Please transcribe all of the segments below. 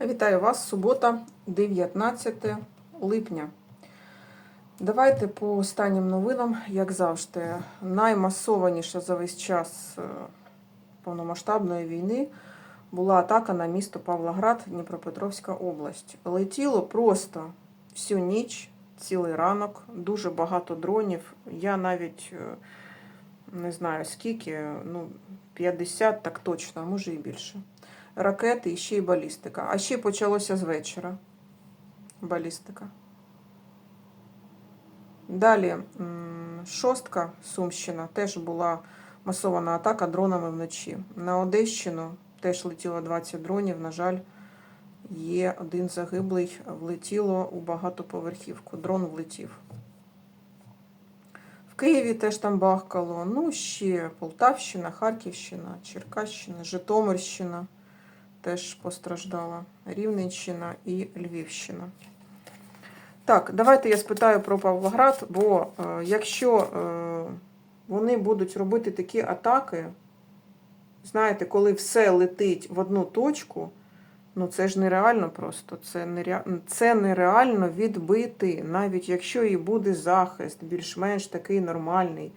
Вітаю вас, субота, 19 липня. Давайте по останнім новинам, як завжди, наймасованіша за весь час е, повномасштабної війни була атака на місто Павлоград, Дніпропетровська область. Летіло просто всю ніч, цілий ранок, дуже багато дронів. Я навіть е, не знаю скільки, ну 50 так точно, а може і більше ракети і ще й балістика. А ще почалося з вечора. Балістика. Далі шостка Сумщина теж була масована атака дронами вночі. На Одещину теж летіло 20 дронів. На жаль, є один загиблий, влетіло у багатоповерхівку. Дрон влетів. В Києві теж там бахкало. Ну, ще Полтавщина, Харківщина, Черкащина, Житомирщина теж постраждала. Рівненщина і Львівщина. Так, давайте я спитаю про Павлоград, бо е, якщо е, вони будуть робити такі атаки, знаєте, коли все летить в одну точку, ну це ж нереально просто. Це, нере... це нереально відбити, навіть якщо і буде захист, більш-менш такий нормальний.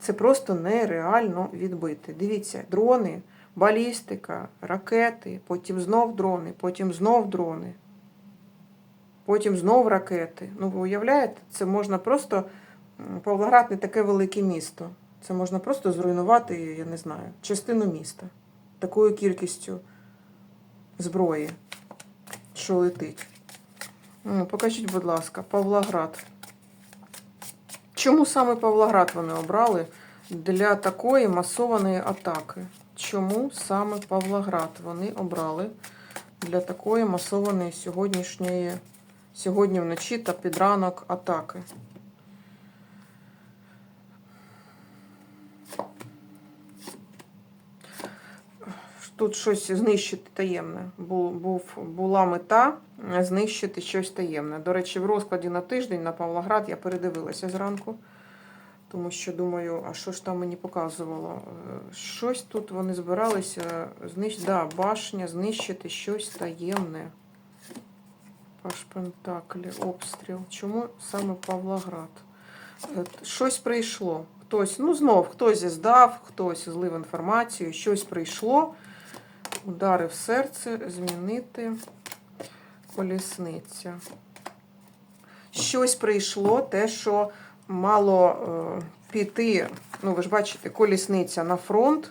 Це просто нереально відбити. Дивіться, дрони балістика, ракети, потім знов дрони, потім знов дрони, потім знов ракети. Ну, ви уявляєте, це можна просто. Павлоград не таке велике місто. Це можна просто зруйнувати, я не знаю, частину міста такою кількістю зброї, що летить. Ну, Покажіть, будь ласка, Павлоград. Чому саме Павлоград вони обрали для такої масованої атаки? чому саме Павлоград вони обрали для такої масованої сьогоднішньої, сьогодні вночі та під ранок атаки. Тут щось знищити таємне. Був, Була мета знищити щось таємне. До речі, в розкладі на тиждень на Павлоград я передивилася зранку. Тому що думаю, а що ж там мені показувало? Е, щось тут вони збиралися знищити. Да, башня, знищити щось таємне. Паш Пентаклі, обстріл. Чому саме Павлоград? Е, щось прийшло. Хтось, ну знов, хтось здав, хтось злив інформацію, щось прийшло. Удари в серце, змінити колісниця. Щось прийшло, те, що мало е, піти, ну, ви ж бачите, колісниця на фронт,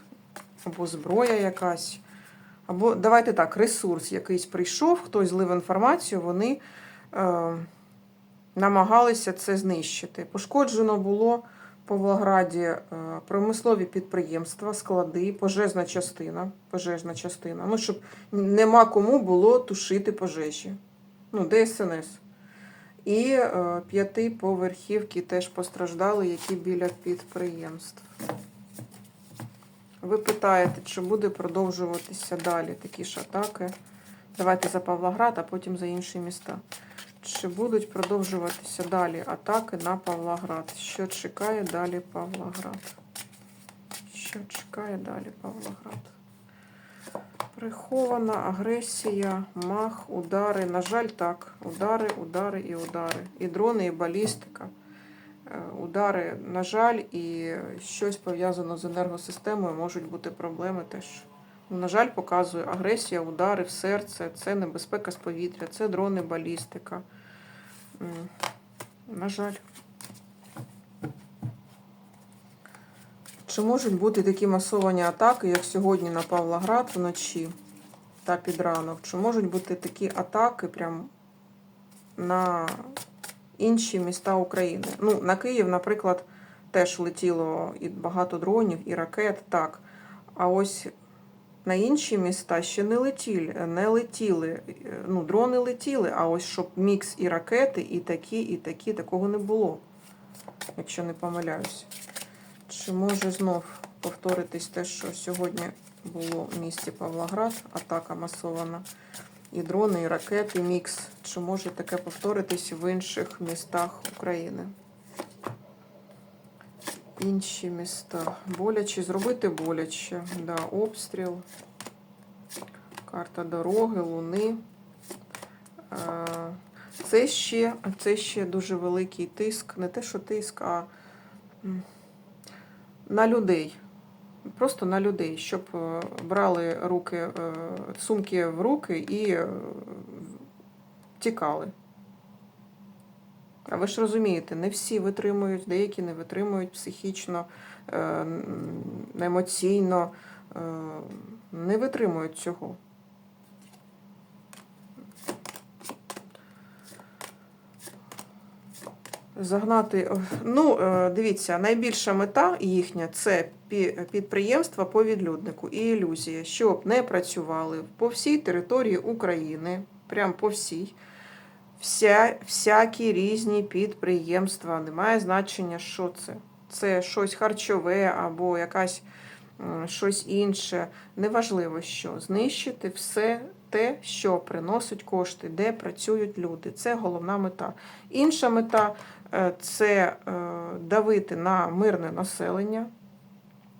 або зброя якась. Або, давайте так, ресурс якийсь прийшов, хтось злив інформацію, вони е, намагалися це знищити. Пошкоджено було в Павлограді е, промислові підприємства, склади, пожежна частина. Пожежна частина. Ну, щоб нема кому було тушити пожежі. Ну, ДСНС. І е, п'ятиповерхівки теж постраждали, які біля підприємств. Ви питаєте, чи буде продовжуватися далі такі ж атаки? Давайте за Павлоград, а потім за інші міста. Чи будуть продовжуватися далі атаки на Павлоград? Що чекає далі Павлоград? Що чекає далі Павлоград? Прихована агресія, мах, удари. На жаль, так. Удари, удари і удари. І дрони, і балістика. Е, удари, на жаль, і щось пов'язано з енергосистемою можуть бути проблеми теж. Ну, на жаль, показує агресія, удари в серце, це небезпека з повітря, це дрони, балістика. На жаль. Чи можуть бути такі масовані атаки, як сьогодні на Павлоград вночі та під ранок? Чи можуть бути такі атаки прям на інші міста України? Ну, на Київ, наприклад, теж летіло і багато дронів, і ракет, так. А ось на інші міста ще не летіли, не летіли. Ну, дрони летіли, а ось щоб мікс і ракети, і такі, і такі, такого не було, якщо не помиляюсь. Чи може знов повторитись те, що сьогодні було в місті Павлоград, атака масована, і дрони, і ракети, мікс. Чи може таке повторитись в інших містах України? Інші міста. Боляче, зробити боляче. Да, Обстріл, карта дороги, луни. Е, Це ще, це ще дуже великий тиск, не те, що тиск, а на людей. Просто на людей, щоб е, брали руки, е, сумки в руки і е, тікали. А ви ж розумієте, не всі витримують, деякі не витримують психічно, емоційно, не витримують цього. Загнати. Ну, е, дивіться, найбільша мета їхня це підприємства по відлюднику і ілюзія, щоб не працювали по всій території України, прям по всій. Вся, всякі різні підприємства, немає значення, що це. Це щось харчове або якась щось інше. Неважливо що. Знищити все те, що приносить кошти, де працюють люди. Це головна мета. Інша мета е, це е, давити на мирне населення,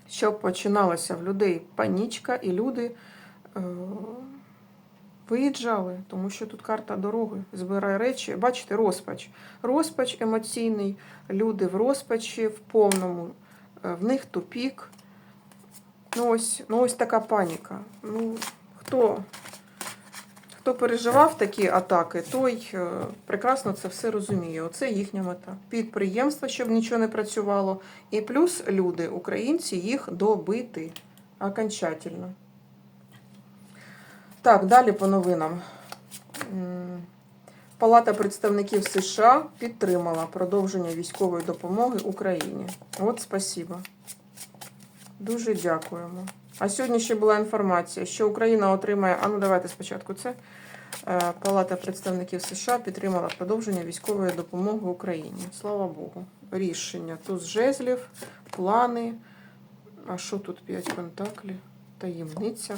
щоб починалася в людей панічка, і люди е, виїжджали, тому що тут карта дороги, збирає речі. Бачите, розпач. Розпач емоційний, люди в розпачі, в повному, е, в них тупік. Ну ось, ну ось така паніка. Ну, хто, хто переживав такі атаки, той е, прекрасно це все розуміє. Оце їхня мета. Підприємства, щоб нічого не працювало, і плюс люди, українці, їх добити окончательно. Так, далі по новинам. Палата представників США підтримала продовження військової допомоги Україні. От спасибо. Дуже дякуємо. А сьогодні ще була інформація, що Україна отримає. А ну давайте спочатку це. Е, Палата представників США підтримала продовження військової допомоги Україні. Слава Богу. Рішення. Туз жезлів, плани. А що тут п'ять пентаклів? Таємниця.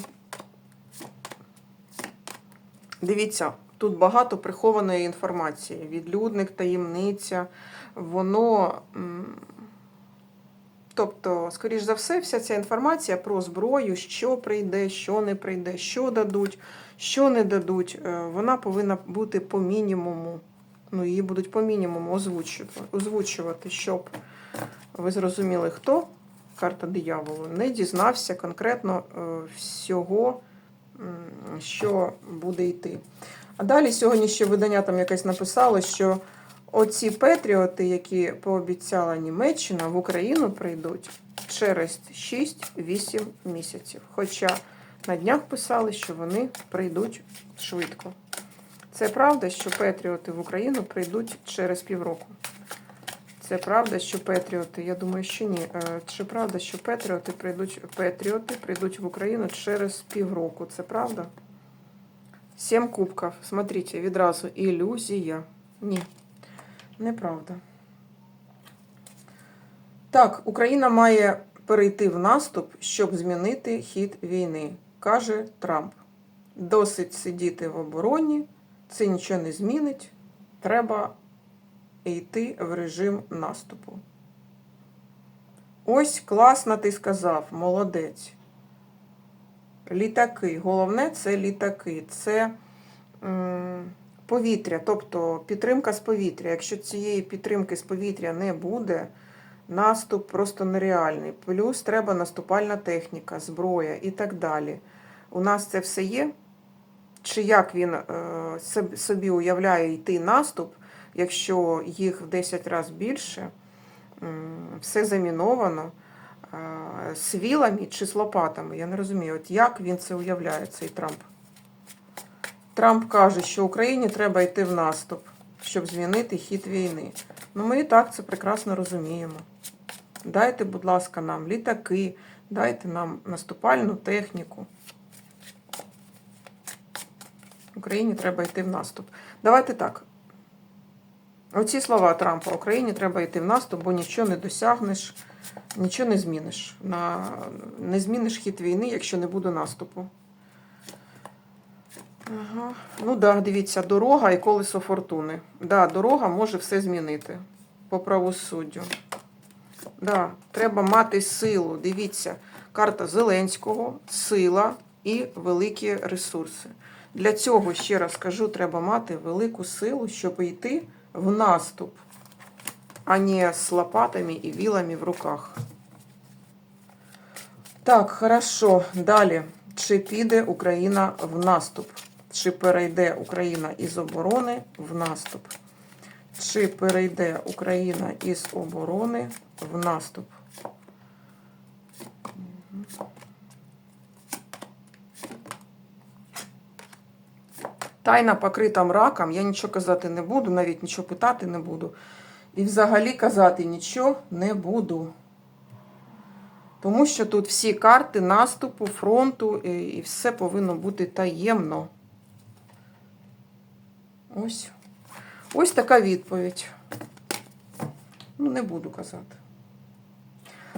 Дивіться, тут багато прихованої інформації. Відлюдник, таємниця. Воно. Тобто, скоріш за все, вся ця інформація про зброю, що прийде, що не прийде, що дадуть, що не дадуть, е, вона повинна бути по мінімуму. Ну, її будуть по мінімуму озвучувати, озвучувати, щоб ви зрозуміли, хто карта дияволу не дізнався конкретно е, всього, що буде йти. А далі сьогодні ще видання там якесь написало, що оці патріоти, які пообіцяла Німеччина, в Україну прийдуть через 6-8 місяців. Хоча на днях писали, що вони прийдуть швидко. Це правда, що патріоти в Україну прийдуть через півроку. Це правда, що патріоти, я думаю, що ні. Е, Чи правда, що патріоти прийдуть, патріоти прийдуть в Україну через півроку? Це правда? Сім кубків. Смотрите, відразу ілюзія. Ні, неправда. Так, Україна має перейти в наступ, щоб змінити хід війни, каже Трамп. Досить сидіти в обороні, це нічого не змінить. Треба йти в режим наступу. Ось класно ти сказав, молодець. Літаки. Головне це літаки. Це м, повітря, тобто підтримка з повітря. Якщо цієї підтримки з повітря не буде, наступ просто нереальний. Плюс треба наступальна техніка, зброя і так далі. У нас це все є. Чи як він е, собі уявляє йти наступ, якщо їх в 10 разів більше, все заміновано е, з вілами чи з лопатами. Я не розумію, от як він це уявляє, цей Трамп. Трамп каже, що Україні треба йти в наступ, щоб змінити хід війни. Ну, ми і так це прекрасно розуміємо. Дайте, будь ласка, нам літаки, дайте нам наступальну техніку. Україні треба йти в наступ. Давайте так. Оці слова Трампа Україні треба йти в наступ, бо нічого не досягнеш, нічого не зміниш. На... Не зміниш хід війни, якщо не буде наступу. Ага. Ну так, да, дивіться, дорога і колесо фортуни. Да, дорога може все змінити по правосуддю. Да, треба мати силу. Дивіться, карта Зеленського, сила і великі ресурси. Для цього, ще раз кажу, треба мати велику силу, щоб йти в наступ, а не з лопатами і вілами в руках. Так, хорошо. Далі. Чи піде Україна в наступ? Чи перейде Україна із оборони в наступ? Чи перейде Україна із оборони в наступ? Тайна покрита мраком, я нічого казати не буду, навіть нічого питати не буду. І взагалі казати нічого не буду. Тому що тут всі карти наступу, фронту, і все повинно бути таємно. Ось. Ось така відповідь. Ну, не буду казати.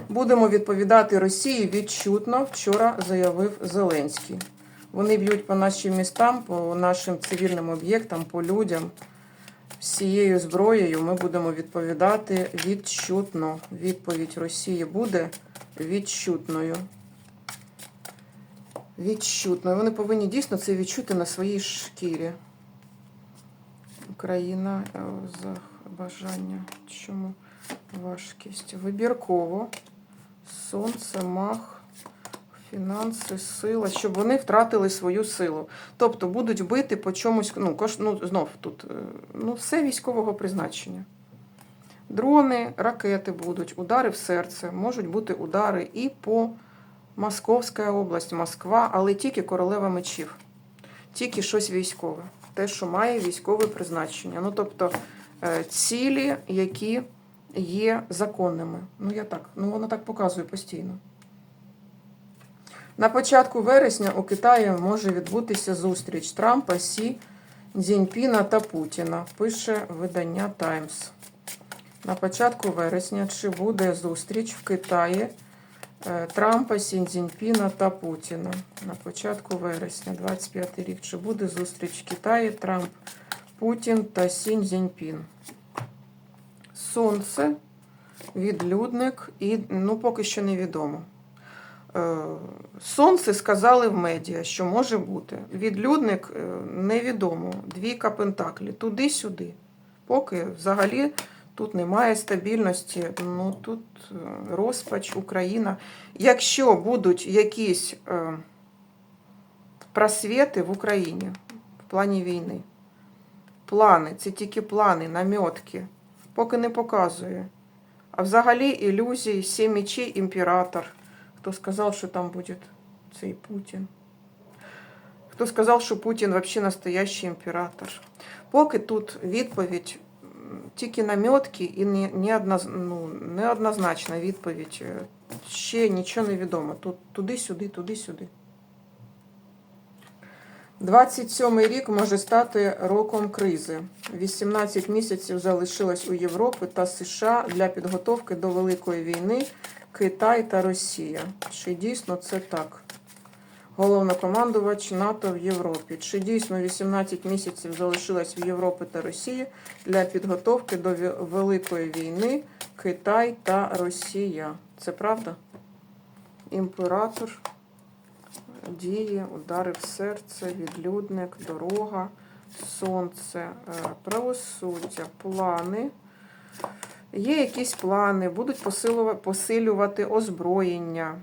Будемо відповідати Росії відчутно, вчора заявив Зеленський. Вони б'ють по нашим містам, по нашим цивільним об'єктам, по людям. Всією зброєю ми будемо відповідати відчутно. Відповідь Росії буде відчутною. Відчутною. Вони повинні дійсно це відчути на своїй шкірі. Україна е, за бажання. Чому важкість? Вибірково. Сонце, мах, фінанси, сила, щоб вони втратили свою силу. Тобто будуть бити по чомусь, ну, кош, ну знов тут, е, ну, все військового призначення. Дрони, ракети будуть, удари в серце, можуть бути удари і по Московська область, Москва, але тільки королева мечів. Тільки щось військове. Те, що має військове призначення. Ну, тобто е, цілі, які є законними. Ну, я так, ну воно так показує постійно. На початку вересня у Китаї може відбутися зустріч Трампа, Сі, Цзіньпіна та Путіна, пише видання Times. На початку вересня чи буде зустріч в Китаї Трампа, Сіндзіньпіна та Путіна. На початку вересня, 25 рік, чи буде зустріч Китаї Трамп, Путін та Сіндзіньпін? Сонце, відлюдник і ну, поки що невідомо. Е, Сонце сказали в медіа, що може бути. Відлюдник е, невідомо. Двійка пентаклі. Туди-сюди. Поки взагалі тут немає стабільності. Ну тут е, розпач, Україна. Якщо будуть якісь е, просвіти в Україні в плані війни, плани, це тільки плани, намітки, поки не показує. А взагалі ілюзії, сім мечей, імператор. Кто сказал, что там будет цей Путин? Хто сказав, що Путін взагалі настоящий імператор? Поки тут відповідь тільки намітки і ну, неоднозначна відповідь. Ще нічого не відомо. Тут туди-сюди, туди-сюди. 27-й рік може стати роком кризи. 18 місяців залишилось у Європи та США для підготовки до Великої війни Китай та Росія. Чи дійсно це так? Головнокомандувач НАТО в Європі. Чи дійсно 18 місяців залишилось в Європі та Росії для підготовки до Великої війни Китай та Росія? Це правда? Імператор, дії, удари в серце, відлюдник, дорога, сонце, е, правосуддя, плани. Є якісь плани, будуть посилювати озброєння.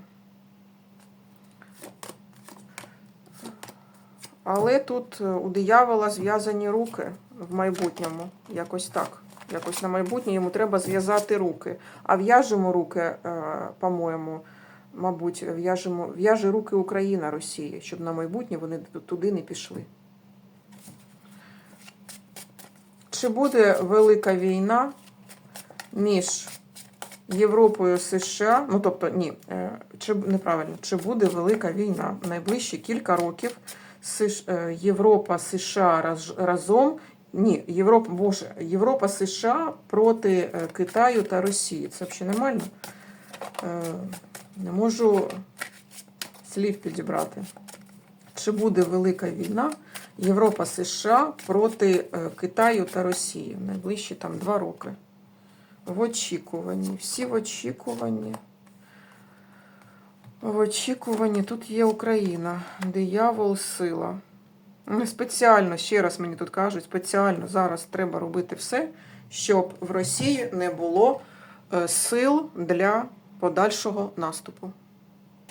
Але тут е, у диявола зв'язані руки в майбутньому. Якось так. Якось на майбутнє йому треба зв'язати руки. А в'яжемо руки, е, по-моєму, мабуть, в'яжемо, в'яже руки Україна Росії, щоб на майбутнє вони туди не пішли. Чи буде велика війна між Європою США, ну тобто, ні, е, чи неправильно, чи буде велика війна найближчі кілька років Європа США разом. Ні, Європа, Боже, Європа США проти е, Китаю та Росії. Це взагалі нормально. Е, Не можу слів підібрати. Чи буде велика війна Європа США проти е, Китаю та Росії в найближчі там два роки? В очікуванні. Всі в очікуванні. В очікуванні. Тут є Україна. Диявол, сила. Ну, Спеціально, ще раз мені тут кажуть, спеціально зараз треба робити все, щоб в Росії не було е, сил для подальшого наступу.